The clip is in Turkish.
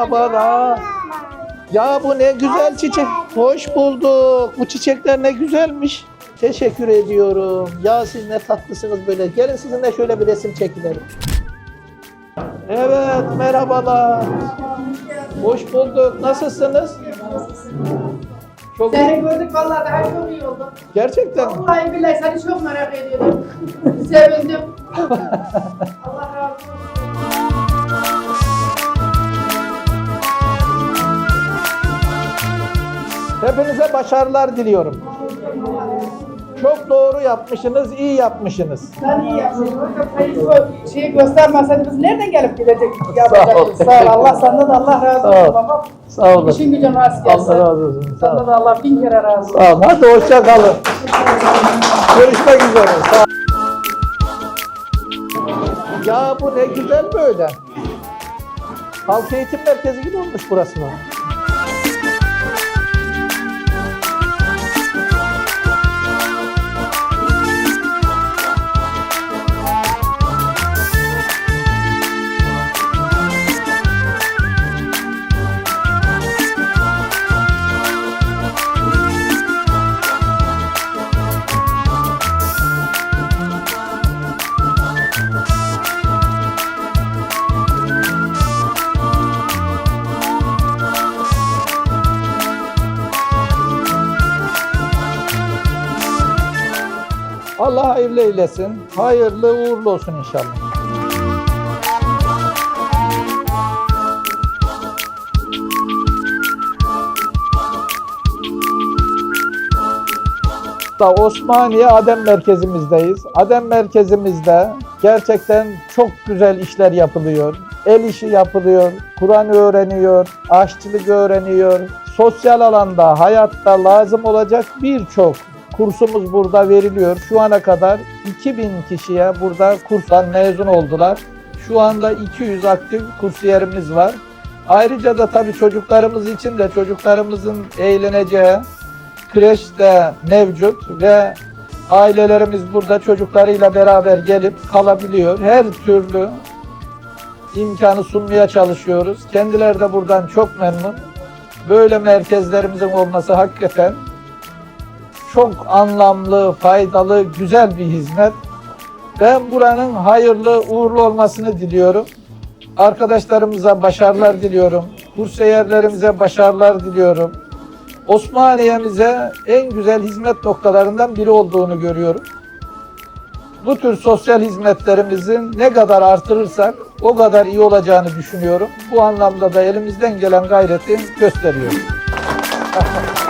Merhabalar. Ya bu ne güzel çiçek. Hoş bulduk. Bu çiçekler ne güzelmiş. Teşekkür ediyorum. Ya siz ne tatlısınız böyle. Gelin sizinle şöyle bir resim çekilelim. Evet, merhabalar. Hoş bulduk. Nasılsınız? Çok Seni gördük vallahi daha çok iyi oldu. Gerçekten mi? Vallahi billahi seni çok merak ediyordum. Sevindim. Allah Hepinize başarılar diliyorum. Çok doğru yapmışsınız, iyi yapmışsınız. Sen iyi bu şeyi göstermezsen biz nereden gelip gidecek Sağ ol, yapacaktık. Sağ ol. Allah senden de Allah razı olsun ol. babam. Sağ olun. İşin gücün rast gelsin. Allah razı olsun. Senden de Allah bin kere razı olsun. Sağ olun. Hadi hoşça kalın. Görüşmek üzere. Sağ olun. Ya bu ne güzel böyle. Halk eğitim merkezi gibi olmuş burası. da. Allah hayırlı eylesin. Hayırlı uğurlu olsun inşallah. da Osmaniye Adem merkezimizdeyiz. Adem merkezimizde gerçekten çok güzel işler yapılıyor. El işi yapılıyor, Kur'an öğreniyor, aşçılık öğreniyor. Sosyal alanda, hayatta lazım olacak birçok kursumuz burada veriliyor. Şu ana kadar 2000 kişiye burada kursdan mezun oldular. Şu anda 200 aktif kursiyerimiz var. Ayrıca da tabii çocuklarımız için de çocuklarımızın eğleneceği, kreş de mevcut ve ailelerimiz burada çocuklarıyla beraber gelip kalabiliyor. Her türlü imkanı sunmaya çalışıyoruz. Kendileri de buradan çok memnun. Böyle merkezlerimizin olması hakikaten çok anlamlı, faydalı, güzel bir hizmet. Ben buranın hayırlı, uğurlu olmasını diliyorum. Arkadaşlarımıza başarılar diliyorum. Kursiyerlerimize başarılar diliyorum. Osmaniye'mize en güzel hizmet noktalarından biri olduğunu görüyorum. Bu tür sosyal hizmetlerimizin ne kadar artırırsak o kadar iyi olacağını düşünüyorum. Bu anlamda da elimizden gelen gayreti gösteriyoruz.